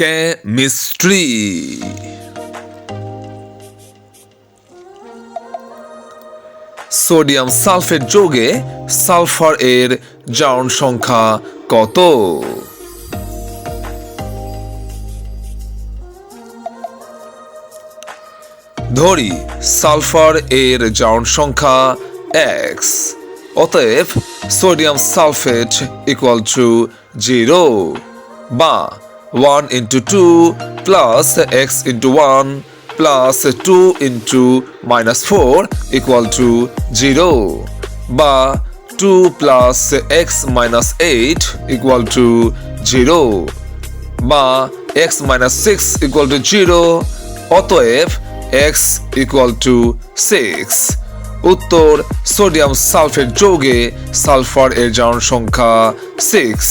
Chemistry sodium sulphate যোগে sulphur এর জারণ সংখ্যা কত? ধরি, সালফার এর জারণ সংখ্যা এক্স অতএব sodium sulphate equal to zero বা one into two plus X into one plus two into minus four equal to zero বা two plus X minus eight equal to zero বা X minus six equal to zero অতএব X equal to six. উত্তর, sodium sulphate যৌগে sulphur এর জারণ সংখ্যা six.